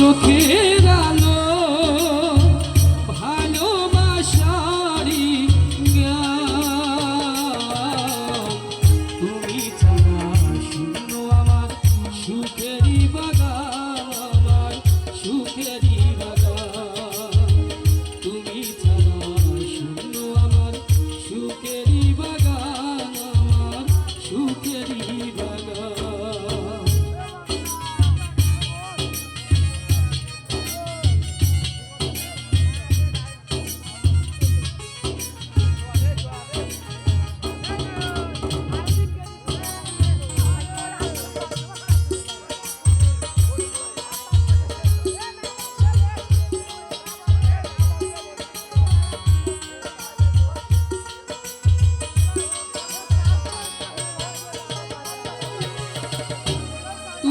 চোখের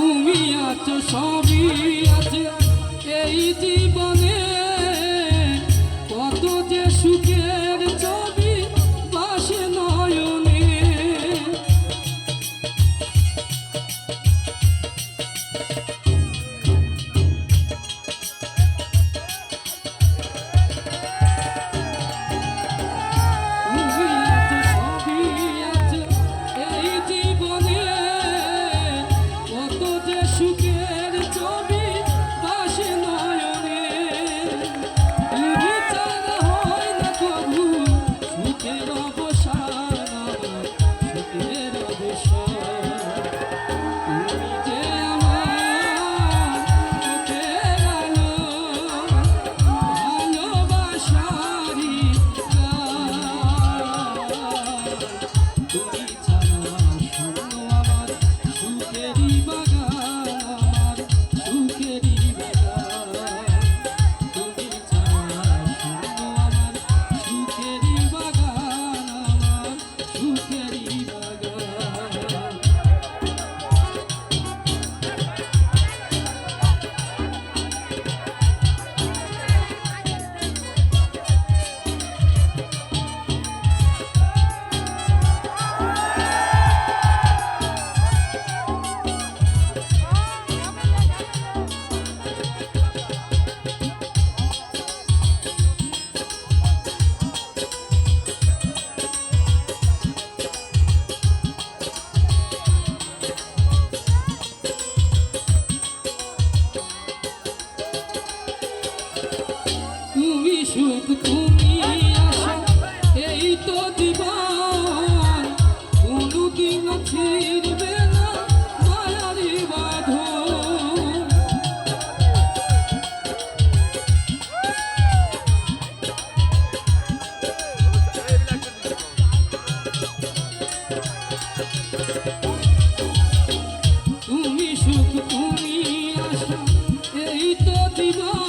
তুমি আছো সবই আছে। এই জীবনে সুখ তুমি আসো এই তো জীবন কোনদিন ফিরবে না মায়ারি বাঁধন। তুমি সুখ তুমি আসো এই তো জীবন